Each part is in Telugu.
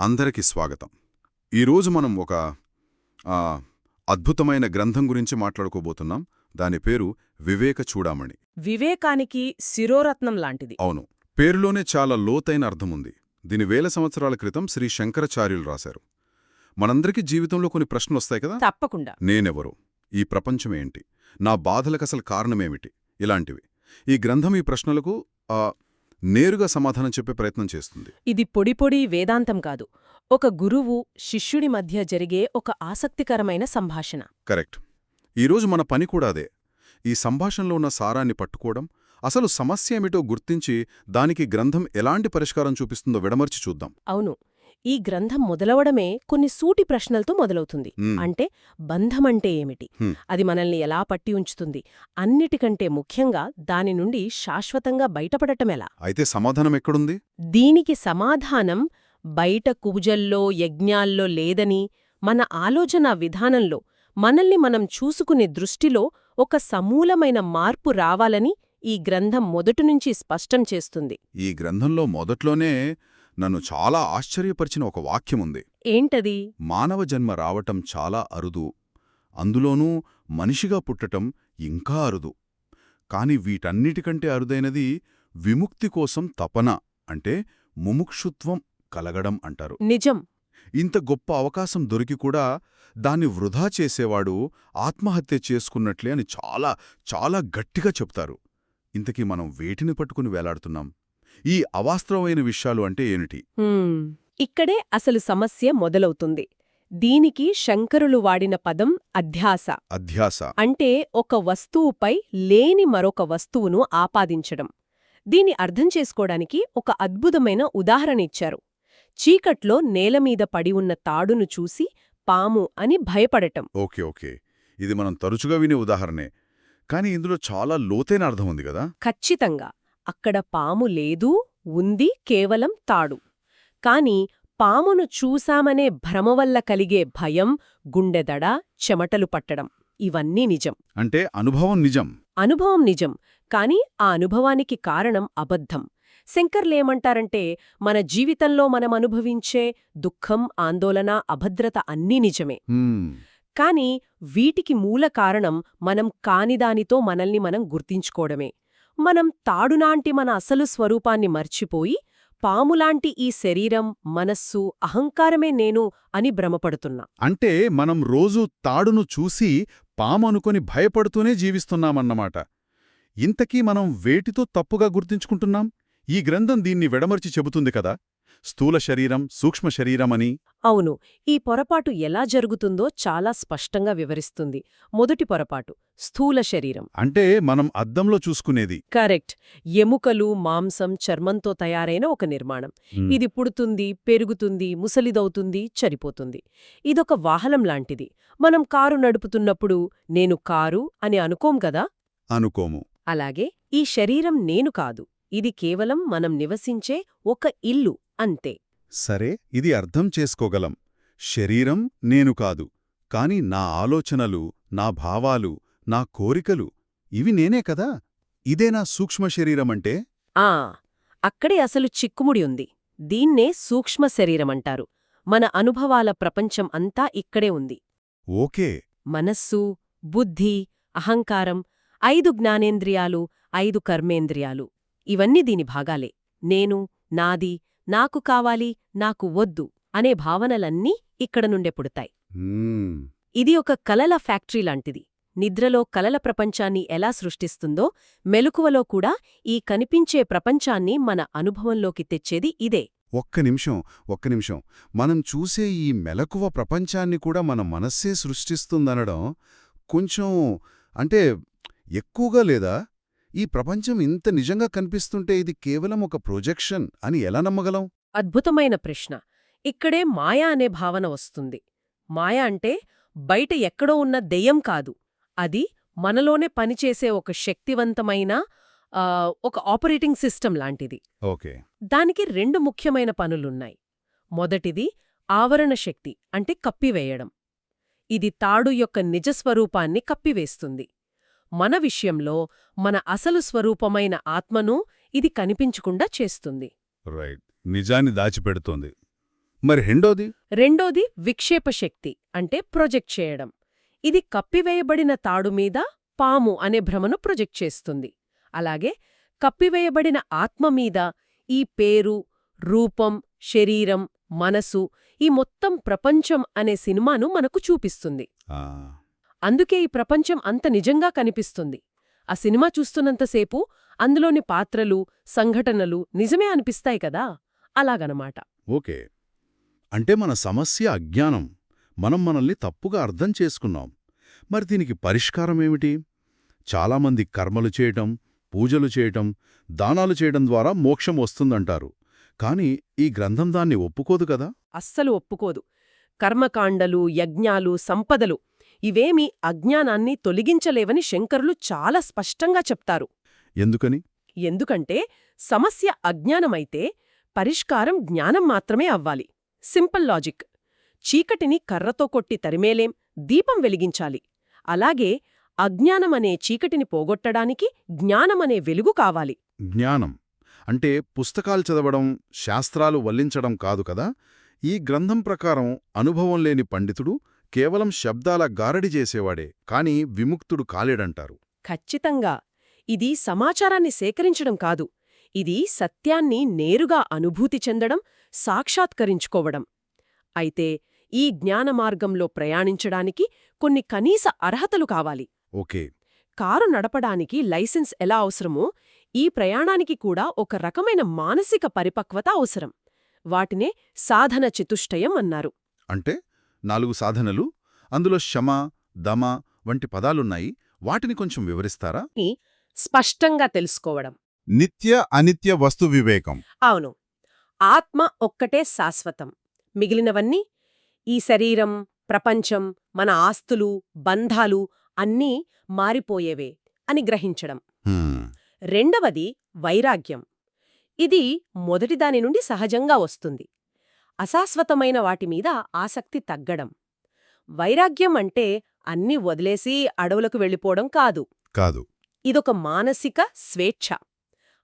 అందరికి స్వాగతం. ఈరోజు మనం ఒక అద్భుతమైన గ్రంథం గురించి మాట్లాడుకోబోతున్నాం. దాని పేరు వివేక చూడామణి. వివేకానికి శిరోరత్నం లాంటిది. అవును. పేరులోనే చాలా లోతైన అర్థముంది దీని వేల సంవత్సరాల క్రితం శ్రీ శంకరాచార్యులు రాశారు. మనందరికీ జీవితంలో కొన్ని ప్రశ్నలొస్తాయి కదా? తప్పకుండా. నేనెవరు? ఈ ప్రపంచమేంటి నా బాధలకసలు కారణమేమిటి? ఇలాంటివి. ఈ గ్రంథం ఈ ప్రశ్నలకు నేరుగా సమాధానం చెప్పే ప్రయత్నం చేస్తుంది. ఇది పొడి పొడి వేదాంతం కాదు. ఒక గురువు శిష్యుడి మధ్య జరిగే ఒక ఆసక్తికరమైన సంభాషణ. కరెక్ట్. ఈరోజు మన పని కూడా అదే. ఈ సంభాషణలో ఉన్న సారాన్ని పట్టుకోవడం అసలు సమస్య ఏమిటో గుర్తించి దానికి గ్రంథం ఎలాంటి పరిష్కారం చూపిస్తుందో విడమర్చి చూద్దాం. అవును. ఈ గ్రంథం మొదలవడమే కొన్ని సూటి ప్రశ్నలతో మొదలవుతుంది. అంటే బంధమంటే ఏమిటి. అది మనల్ని ఎలా పట్టి ఉంచుతుంది? అన్నిటికంటే ముఖ్యంగా దాని నుండి శాశ్వతంగా బయటపడటమెలా అయితే సమాధానం ఎక్కడుంది? దీనికి సమాధానం బయట కూజల్లో యజ్ఞాల్లో లేదని మన ఆలోచన విధానంలో మనల్ని మనం చూసుకునే దృష్టిలో ఒక సమూలమైన మార్పు రావాలని ఈ గ్రంథం మొదటినుంచి స్పష్టం చేస్తుంది. ఈ గ్రంథంలో మొదట్లోనే నన్ను చాలా ఆశ్చర్యపరిచిన ఒక వాక్యముంది. ఏంటది? మానవ జన్మ రావటం చాలా అరుదు. అందులోనూ మనిషిగా పుట్టటం ఇంకా అరుదు. కాని వీటన్నిటికంటే అరుదైనది విముక్తి కోసం తపన అంటే ముముక్షుత్వం కలగడం అంటారు. నిజం. ఇంత గొప్ప అవకాశం దొరికి కూడా దాన్ని వృధా చేసేవాడు ఆత్మహత్య చేసుకున్నట్లే అని చాలా చాలా గట్టిగా చెప్తారు. ఇంతకీ మనం వేటిని పట్టుకుని వేలాడుతున్నాం? ఈ అవాస్తవమైన విషయాలు అంటే ఏమిటి. ఇక్కడే అసలు సమస్య మొదలవుతుంది. దీనికి శంకరులు వాడిన పదం అధ్యాస. అధ్యాస. అంటే ఒక వస్తువుపై లేని మరొక వస్తువును ఆపాదించడం. దీని అర్థం చేసుకోవడానికి ఒక అద్భుతమైన ఉదాహరణ ఇచ్చారు. చీకట్లో నేలమీద పడి ఉన్న తాడును చూసి పాము అని భయపడటం. Okay okay. ఇది మనం తరచుగా వినే ఉదాహరణే. కానీ ఇందులో చాలా లోతైన అర్థం ఉంది కదా? ఖచ్చితంగా. అక్కడ పాము లేదు ఉంది కేవలం తాడు. కాని పామును చూశామనే భ్రమ వల్ల కలిగే భయం గుండెదడ చెమటలు పట్టడం ఇవన్నీ నిజం. అంటే అనుభవం నిజం. అనుభవం నిజం. కాని ఆ అనుభవానికి కారణం అబద్ధం. శంకర్లేమంటారంటే మన జీవితంలో మనం అనుభవించే దుఃఖం ఆందోళన అభద్రత అన్నీ నిజమే. కాని వీటికి మూల కారణం మనం కానిదానితో మనల్ని మనం గుర్తించుకోవడమే. మనం తాడునాంటి మన అసలు స్వరూపాన్ని మర్చిపోయి పాములాంటి ఈ శరీరం మనస్సు అహంకారమే నేను అని భ్రమపడుతున్నా. అంటే మనం రోజూ తాడును చూసి పామనుకొని భయపడుతూనే జీవిస్తున్నామన్నమాట. ఇంతకీ మనం వేటితో తప్పుగా గుర్తించుకుంటున్నాం? ఈ గ్రంథం దీన్ని వెడమర్చి చెబుతుంది కదా? స్థూల శరీరం సూక్ష్మ శరీరమని అవును. ఈ పొరపాటు ఎలా జరుగుతుందో చాలా స్పష్టంగా వివరిస్తుంది. మొదటి పొరపాటు స్థూల శరీరం. అంటే మనం అద్దంలో చూసుకునేది. కరెక్ట్. ఎముకలు మాంసం చర్మంతో తయారైన ఒక నిర్మాణం. ఇది పుడుతుంది పెరుగుతుంది ముసలిదవుతుంది చనిపోతుంది. ఇదొక వాహనం లాంటిది. మనం కారు నడుపుతున్నప్పుడు నేను కారు అని అనుకోం గదా అనుకోము. అలాగే ఈ శరీరం నేను కాదు. ఇది కేవలం మనం నివసించే ఒక ఇల్లు అంతే. సరే ఇది అర్థం చేసుకోగలం. శరీరం నేను కాదు కాని నా ఆలోచనలు నా భావాలు నా కోరికలు ఇవి నేనే కదా? ఇదే నా సూక్ష్మ శరీరమంటే? ఆ అక్కడే అసలు చిక్కుముడి ఉంది. దీన్నే సూక్ష్మ శరీరమంటారు. మన అనుభవాల ప్రపంచం అంతా ఇక్కడే ఉంది. ఓకే. మనస్సు బుద్ధి అహంకారం ఐదు జ్ఞానేంద్రియాలు ఐదు కర్మేంద్రియాలు. ఇవన్నీ దీని భాగాలే. నేను నాది నాకు కావాలి నాకు వద్దు అనే భావనలన్నీ ఇక్కడ నుండే పుడతాయి. ఇది ఒక కలల ఫ్యాక్టరీ లాంటిది. నిద్రలో కలల ప్రపంచాన్ని ఎలా సృష్టిస్తుందో మెలకువలో కూడా ఈ కనిపించే ప్రపంచాన్ని మన అనుభవంలోకి తెచ్చేది ఇదే. ఒక్క నిమిషం ఒక్క నిమిషం. మనం చూసే ఈ మెలకువ ప్రపంచాన్ని కూడా మన మనస్సే సృష్టిస్తుందనడం కొంచెం అంటే ఎక్కువగా లేదా? ఈ ప్రపంచం ఇంత నిజంగా కనిపిస్తుంటే ఇది కేవలం ఒక ప్రొజెక్షన్ అని ఎలా నమ్మగలం? అద్భుతమైన ప్రశ్న. ఇక్కడే మాయ అనే భావన వస్తుంది. మాయ అంటే బయట ఎక్కడో ఉన్న దెయ్యం కాదు. అది మనలోనే పనిచేసే ఒక శక్తివంతమైన ఒక ఆపరేటింగ్ సిస్టమ్ లాంటిది. ఓకే. దానికి రెండు ముఖ్యమైన పనులున్నాయి. మొదటిది ఆవరణ శక్తి అంటే కప్పివేయడం. ఇది తాడు యొక్క నిజస్వరూపాన్ని కప్పివేస్తుంది. మన విషయంలో మన అసలు స్వరూపమైన ఆత్మను ఇది కనిపించకుండా చేస్తుంది. రైట్ నిజాన్ని దాచిపెడుతోంది. మరి రెండోది? రెండోది విక్షేప శక్తి అంటే ప్రొజెక్ట్ చేయడం. ఇది కప్పివేయబడిన తాడు మీద పాము అనే భ్రమను ప్రొజెక్ట్ చేస్తుంది. అలాగే కప్పివేయబడిన ఆత్మ మీద ఈ పేరు రూపం శరీరం మనసు ఈ మొత్తం ప్రపంచం అనే సినిమాను మనకు చూపిస్తుంది. అందుకే ఈ ప్రపంచం అంత నిజంగా కనిపిస్తుంది. ఆ సినిమా చూస్తున్నంతసేపు అందులోని పాత్రలు సంఘటనలు నిజమే అనిపిస్తాయి కదా? అలాగనమాట. ఓకే. అంటే మన సమస్య అజ్ఞానం. మనం మనల్ని తప్పుగా అర్థం చేసుకున్నాం. మరి దీనికి పరిష్కారమేమిటి చాలామంది కర్మలు చేయటం పూజలు చేయటం దానాలు చేయడం ద్వారా మోక్షం వస్తుందంటారు. కాని ఈ గ్రంథం దాన్ని ఒప్పుకోదు కదా? అస్సలు ఒప్పుకోదు. కర్మకాండలు యజ్ఞాలు సంపదలు ఇవేమీ అజ్ఞానాన్ని తొలగించలేవని శంకరులు చాలా స్పష్టంగా చెప్తారు. ఎందుకని? ఎందుకంటే సమస్య అజ్ఞానమైతే పరిష్కారం జ్ఞానం మాత్రమే అవ్వాలి. Simple logic. చీకటిని కర్రతో కొట్టి తరిమేలేం దీపం వెలిగించాలి. అలాగే అజ్ఞానమనే చీకటిని పోగొట్టడానికి జ్ఞానమనే వెలుగు కావాలి. జ్ఞానం. అంటే పుస్తకాలు చదవడం శాస్త్రాలు వల్లించడం కాదు కదా? ఈ గ్రంథం ప్రకారం అనుభవం లేని పండితుడు కేవలం శబ్దాల గారడి చేసేవాడే కాని విముక్తుడు కాలేడంటారు. ఖచ్చితంగా. ఇది సమాచారాన్ని సేకరించడం కాదు. ఇది సత్యాన్ని నేరుగా అనుభూతి చెందడం సాక్షాత్కరించుకోవడం. అయితే ఈ జ్ఞాన మార్గంలో ప్రయాణించడానికి కొన్ని కనీస అర్హతలు కావాలి. ఓకే. కారు నడపడానికి లైసెన్స్ ఎలా అవసరమో ఈ ప్రయాణానికి కూడా ఒక రకమైన మానసిక పరిపక్వత అవసరం. వాటినే సాధన చతుష్టయం అన్నారు. అంటే? నాలుగు సాధనలు అందులో శమ దమ వంటి పదాలున్నాయి. వాటిని కొంచెం వివరిస్తారా? స్పష్టంగా తెలుసుకోవడం. నిత్య అనిత్య వస్తు వివేకం. అవును. ఆత్మ ఒక్కటే శాశ్వతం. మిగిలినవన్నీ ఈ శరీరం ప్రపంచం మన ఆస్తులు బంధాలు అన్నీ మారిపోయేవే అని గ్రహించడం. రెండవది వైరాగ్యం. ఇది మొదటిదాని నుండి సహజంగా వస్తుంది. అశాశ్వతమైన వాటిమీద ఆసక్తి తగ్గడం. వైరాగ్యం అంటే అన్నీ వదిలేసి అడవులకు వెళ్ళిపోవడం కాదు. కాదు. ఇదొక మానసిక స్వేచ్ఛ.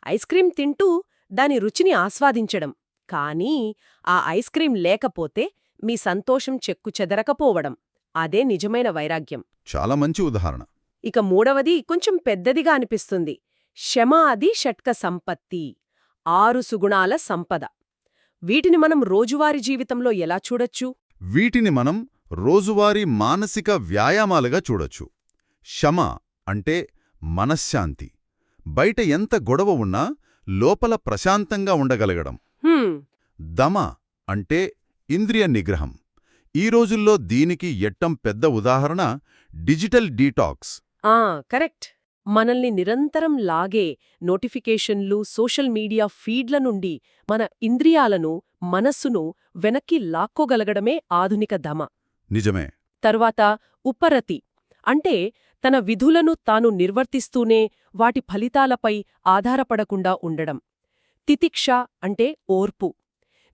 ఐస్క్రీం తింటూ దాని రుచిని ఆస్వాదించడం. కానీ ఆ ఐస్క్రీం లేకపోతే మీ సంతోషం చెక్కు చెదరకపోవడం. అదే నిజమైన వైరాగ్యం. చాలా మంచి ఉదాహరణ. ఇక మూడవది కొంచెం పెద్దదిగా అనిపిస్తుంది. శమ అది షట్క సంపత్తి. ఆరు సుగుణాల సంపద. వీటిని మనం రోజువారీ జీవితంలో ఎలా చూడొచ్చు? వీటిని మనం రోజువారీ మానసిక వ్యాయామాలుగా చూడొచ్చు. శమ అంటే మనశ్శాంతి. బయట ఎంత గొడవ ఉన్నా లోపల ప్రశాంతంగా ఉండగలగడం. దమ అంటే ఇంద్రియ నిగ్రహం. ఈ రోజుల్లో దీనికి ఎట్టం పెద్ద ఉదాహరణ డిజిటల్ డీటాక్స్. కరెక్ట్. మనల్ని నిరంతరం లాగే నోటిఫికేషన్లు సోషల్ మీడియా ఫీడ్ల నుండి మన ఇంద్రియాలను మనస్సును వెనక్కి లాక్కోగలగడమే ఆధునిక దమ నిజమే. తర్వాత ఉపరతి. అంటే తన విధులను తాను నిర్వర్తిస్తూనే వాటి ఫలితాలపై ఆధారపడకుండా ఉండడం. తితిక్ష అంటే ఓర్పు.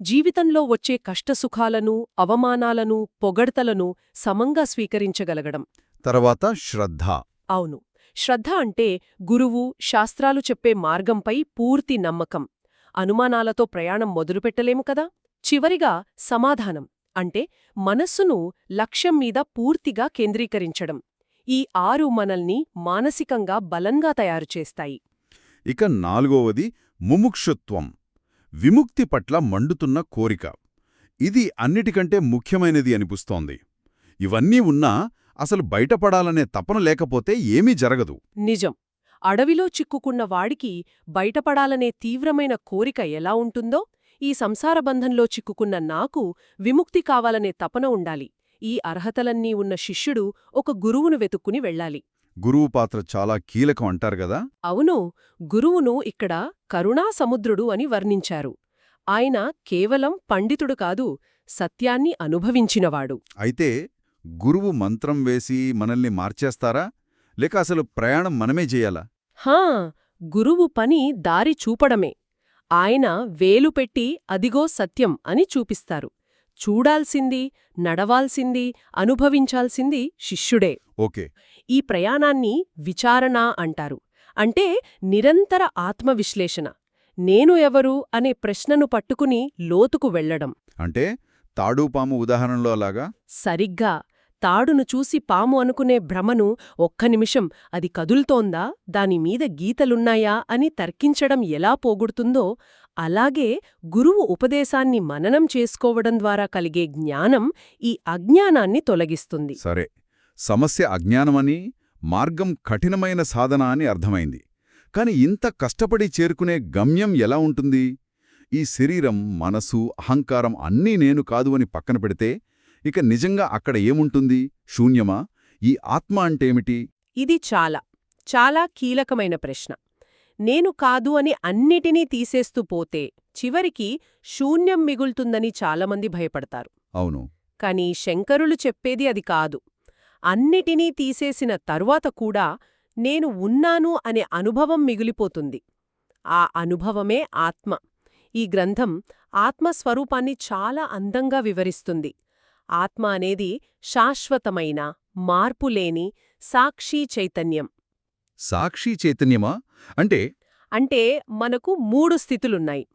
జీవితంలో వచ్చే కష్టసుఖాలను అవమానాలను పొగడ్తలను సమంగా స్వీకరించగలగడం. తర్వాత శ్రద్ధ. అవును. శ్రద్ధ అంటే గురువు శాస్త్రాలు చెప్పే మార్గంపై పూర్తి నమ్మకం. అనుమానాలతో ప్రయాణం మొదలుపెట్టలేము కదా? చివరిగా సమాధానం అంటే మనస్సును లక్ష్యం మీద పూర్తిగా కేంద్రీకరించడం. ఈ ఆరు మనల్ని మానసికంగా బలంగా తయారు చేస్తాయి. ఇక నాలుగవది ముముక్షుత్వం. విముక్తి పట్ల మండుతున్న కోరిక. ఇది అన్నిటికంటే ముఖ్యమైనది అనిపిస్తోంది. ఇవన్నీ ఉన్నా అసలు బయటపడాలనే తపన లేకపోతే ఏమీ జరగదు. నిజం. అడవిలో చిక్కుకున్న వాడికి బయటపడాలనే తీవ్రమైన కోరిక ఎలా ఉంటుందో ఈ సంసార బంధంలో చిక్కుకున్న నాకు విముక్తి కావాలనే తపన ఉండాలి. ఈ అర్హతలన్నీ ఉన్న శిష్యుడు ఒక గురువును వెతుక్కుని వెళ్ళాలి. గురువు పాత్ర చాలా కీలకం అంటారు గదా అవును. గురువును ఇక్కడ కరుణా సముద్రుడు అని వర్ణించారు. ఆయన కేవలం పండితుడు కాదు సత్యాన్ని అనుభవించినవాడు. అయితే గురువు మంత్రం వేసి మనల్ని మార్చేస్తారా? లేక అసలు ప్రయాణం మనమే చేయాలా? హా! గురువు పని దారి చూపడమే. ఆయన వేలు పెట్టి అదిగో సత్యం అని చూపిస్తారు. చూడాల్సింది నడవాల్సింది అనుభవించాల్సింది శిష్యుడే. ఓకే. ఈ ప్రయాణాన్ని విచారణ అంటారు. అంటే నిరంతర ఆత్మవిశ్లేషణ. నేను ఎవరు అనే ప్రశ్నను పట్టుకుని లోతుకు వెళ్ళడం అంటే తాడూపాము ఉదాహరణలో అలాగా? సరిగ్గా. తాడును చూసి పాము అనుకునే భ్రమను ఒక్క నిమిషం అది కదులుతోందా? దానిమీద గీతలున్నాయా? అని తర్కించడం ఎలా పోగొడుతుందో అలాగే గురువు ఉపదేశాన్ని మననం చేసుకోవడం ద్వారా కలిగే జ్ఞానం ఈ అజ్ఞానాన్ని తొలగిస్తుంది. సరే సమస్య అజ్ఞానమని మార్గం కఠినమైన సాధన అని అర్థమైంది. కాని ఇంత కష్టపడి చేరుకునే గమ్యం ఎలా ఉంటుంది? ఈ శరీరం మనసు అహంకారం అన్నీ నేను కాదు అని పక్కన పెడితే ఇక నిజంగా అక్కడ ఏముంటుంది? శూన్యమా? ఈ ఆత్మ అంటేమిటి? ఇది చాలా చాలా కీలకమైన ప్రశ్న. నేను కాదు అని అన్నిటినీ తీసేస్తూ పోతే చివరికి శూన్యం మిగులుతుందని చాలామంది భయపడతారు. అవును. కాని శంకరులు చెప్పేది అది కాదు. అన్నిటినీ తీసేసిన తరువాత కూడా నేను ఉన్నాను అనే అనుభవం మిగిలిపోతుంది. ఆ అనుభవమే ఆత్మ. ఈ గ్రంథం ఆత్మస్వరూపాన్ని చాలా అందంగా వివరిస్తుంది. ఆత్మ అనేది శాశ్వతమైన మార్పులేని సాక్షీ చైతన్యం. సాక్షి చైతన్యమా? అంటే? అంటే మనకు మూడు స్థితులున్నాయి.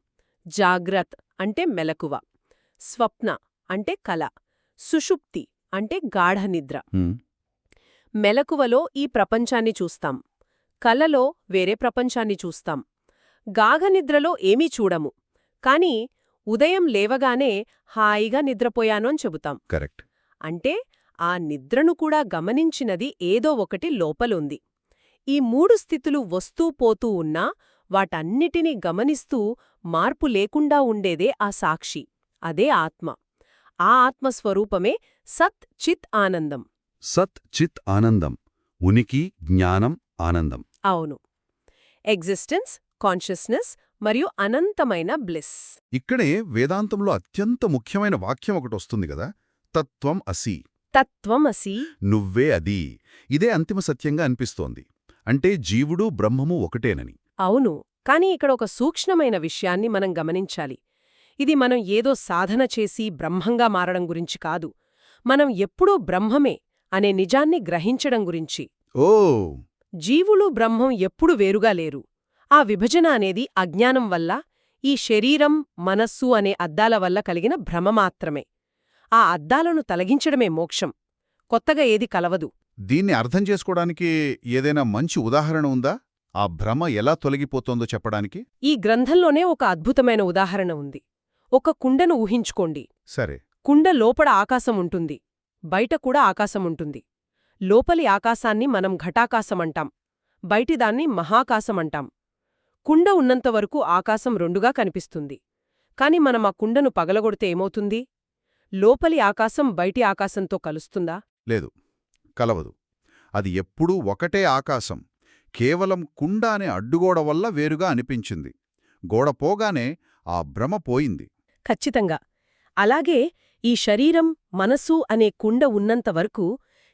జాగ్రత్ అంటే మెలకువ స్వప్న అంటే కల సుషుప్తి అంటే గాఢనిద్ర. మెలకువలో ఈ ప్రపంచాన్ని చూస్తాం. కలలో వేరే ప్రపంచాన్ని చూస్తాం. గాఢనిద్రలో ఏమీ చూడము. కాని ఉదయం లేవగానే హాయిగా నిద్రపోయాను అని చెబుతాం. కరెక్ట్. అంటే ఆ నిద్రను కూడా గమనించినది ఏదో ఒకటి లోపలుంది. ఈ మూడు స్థితులు వస్తూ పోతూ ఉన్నా వాటన్నిటినీ గమనిస్తూ మార్పు లేకుండా ఉండేదే ఆ సాక్షి అదే ఆత్మ. ఆ ఆత్మస్వరూపమే సత్ చిత్ ఆనందం. సత్ చిత్ ఆనందం ఉనికి జ్ఞానం ఆనందం. అవును. ఎగ్జిస్టెన్స్ కాన్షియస్నెస్ మరియు అనంతమైన బ్లిస్. ఇక్కడే వేదాంతంలో అత్యంత ముఖ్యమైన వాక్యం ఒకటి వస్తుంది కదా? తత్వం అసి. తత్వమసి నువ్వే అది. ఇదే అంతిమ సత్యంగా అనిపిస్తోంది. అంటే జీవుడు బ్రహ్మము ఒకటేనని. అవును కాని ఇక్కడ ఒక సూక్ష్మమైన విషయాన్ని మనం గమనించాలి. ఇది మనం ఏదో సాధన చేసి బ్రహ్మంగా మారడం గురించి కాదు. మనం ఎప్పుడూ బ్రహ్మమే అనే నిజాన్ని గ్రహించడం గురించి. ఓ! జీవులు బ్రహ్మం ఎప్పుడు వేరుగా లేరు. ఆ విభజన అనేది అజ్ఞానం వల్ల ఈ శరీరం మనస్సు అనే అద్దాల వల్ల కలిగిన భ్రమ మాత్రమే. ఆ అద్దాలను తొలగించడమే మోక్షం. కొత్తగా ఏది కలవదు. దీన్ని అర్థం చేసుకోవడానికి ఏదైనా మంచి ఉదాహరణ ఉందా? ఆ భ్రమ ఎలా తొలగిపోతోందో చెప్పడానికి? ఈ గ్రంథంలోనే ఒక అద్భుతమైన ఉదాహరణ ఉంది. ఒక కుండను ఊహించుకోండి. సరే. కుండ లోపల ఆకాశం ఉంటుంది. బయట కూడా ఆకాశం ఉంటుంది. లోపలి ఆకాశాన్ని మనం ఘటాకాశమంటాం బయటిదాన్ని మహాకాశమంటాం కుండ ఉన్నంతవరకు ఆకాశం రెండుగా కనిపిస్తుంది. కాని మనం ఆ కుండను పగలగొడితే ఏమవుతుంది? లోపలి ఆకాశం బయటి ఆకాశంతో కలుస్తుందా? లేదు. కలవదు. అది ఎప్పుడూ ఒకటే ఆకాశం. కేవలం కుండ అనే అడ్డుగోడ వల్ల వేరుగా అనిపించింది. గోడ పోగానే ఆ భ్రమ పోయింది. ఖచ్చితంగా. అలాగే ఈ శరీరం మనసు అనే కుండ ఉన్నంతవరకు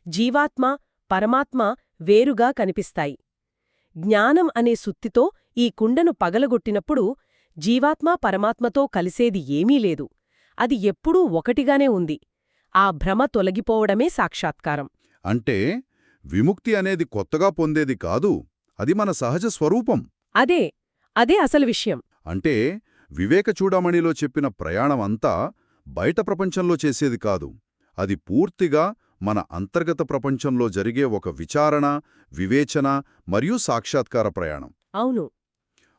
జీవాత్మ పరమాత్మ వేరుగా కనిపిస్తాయి. జ్ఞానం అనే సుత్తితో ఈ కుండను పగలగొట్టినప్పుడు జీవాత్మ పరమాత్మతో కలిసేది ఏమీ లేదు. అది ఎప్పుడూ ఒకటిగానే ఉంది. ఆ భ్రమ తొలగిపోవడమే సాక్షాత్కారం. అంటే విముక్తి అనేది కొత్తగా పొందేది కాదు అది మన సహజ స్వరూపం. అదే అదే అసలు విషయం. అంటే వివేక చూడమణిలో చెప్పిన ప్రయాణమంతా బయట ప్రపంచంలో చేసేది కాదు. అది పూర్తిగా మన అంతర్గత ప్రపంచంలో జరిగే ఒక విచారణ వివేచన మరియు సాక్షాత్కార ప్రయాణం. అవును.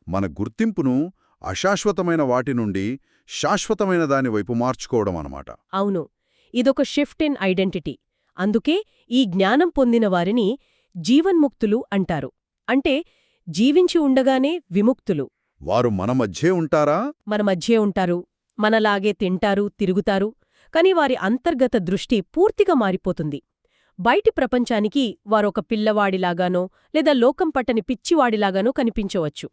మన గుర్తింపును అశాశ్వతమైన వాటి నుండి శాశ్వతమైన దాని వైపు మార్చుకోవడం అన్నమాట. అవును. ఇదొక షిఫ్ట్ ఇన్ ఐడెంటిటీ అందుకే ఈ జ్ఞానం పొందిన వారిని జీవన్ముక్తులు అంటారు. అంటే జీవించి ఉండగానే విముక్తులు. వారు మన మధ్యే ఉంటారా? మన మధ్యే ఉంటారు. మనలాగే తింటారు తిరుగుతారు. కాని వారి అంతర్గత దృష్టి పూర్తిగా మారిపోతుంది. బయటి ప్రపంచానికి వారొక పిల్లవాడిలాగానో లేదా లోకం పట్టని పిచ్చివాడిలాగానో కనిపించవచ్చు.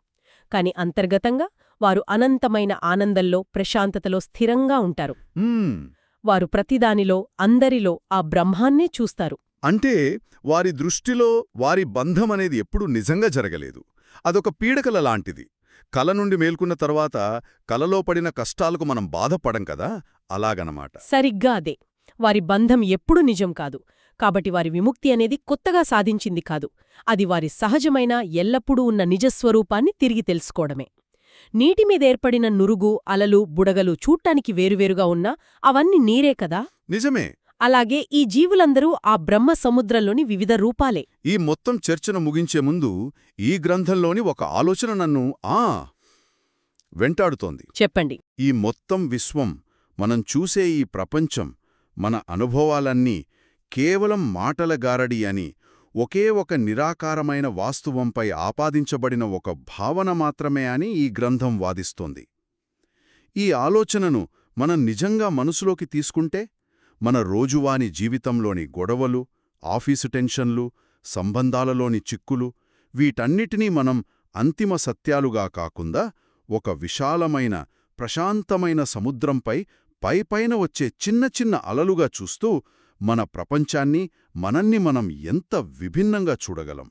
కాని అంతర్గతంగా వారు అనంతమైన ఆనందంలో ప్రశాంతతలో స్థిరంగా ఉంటారు. వారు ప్రతిదానిలో అందరిలో ఆ బ్రహ్మాన్నే చూస్తారు. అంటే వారి దృష్టిలో వారి బంధం అనేది ఎప్పుడూ నిజంగా జరగలేదు. అదొక పీడకల లాంటిది. కల నుండి మేల్కున్న తర్వాత కలలో పడిన కష్టాలకు మనం బాధపడం కదా? అలాగనమాట. సరిగ్గా అదే. వారి బంధం ఎప్పుడూ నిజం కాదు. కాబట్టి వారి విముక్తి అనేది కొత్తగా సాధించింది కాదు. అది వారి సహజమైన ఎల్లప్పుడూ ఉన్న నిజస్వరూపాన్ని తిరిగి తెలుసుకోవడమే. నీటి మీదేర్పడిన నురుగు అలలు బుడగలు చూట్టానికి వేరువేరుగా ఉన్నా అవన్నీ నీరే కదా? నిజమే. అలాగే ఈ జీవులందరూ ఆ బ్రహ్మ సముద్రంలోని వివిధ రూపాలే. ఈ మొత్తం చర్చను ముగించే ముందు ఈ గ్రంథంలోని ఒక ఆలోచన నన్ను ఆ వెంటాడుతోంది. చెప్పండి. ఈ మొత్తం విశ్వం మనం చూసే ఈ ప్రపంచం మన అనుభవాలన్నీ కేవలం మాటల గారడి అని ఒకే ఒక నిరాకారమైన వాస్తవంపై ఆపాదించబడిన ఒక భావన మాత్రమే అని ఈ గ్రంథం వాదిస్తోంది. ఈ ఆలోచనను మనం నిజంగా మనసులోకి తీసుకుంటే మన రోజువాని జీవితంలోని గొడవలు ఆఫీసు టెన్షన్లు సంబంధాలలోని చిక్కులు వీటన్నిటినీ మనం అంతిమ సత్యాలుగా కాకుండా ఒక విశాలమైన ప్రశాంతమైన సముద్రంపై పైపైన వచ్చే చిన్న చిన్న అలలుగా చూస్తూ మన ప్రపంచాన్ని మనల్ని మనం ఎంత విభిన్నంగా చూడగలం.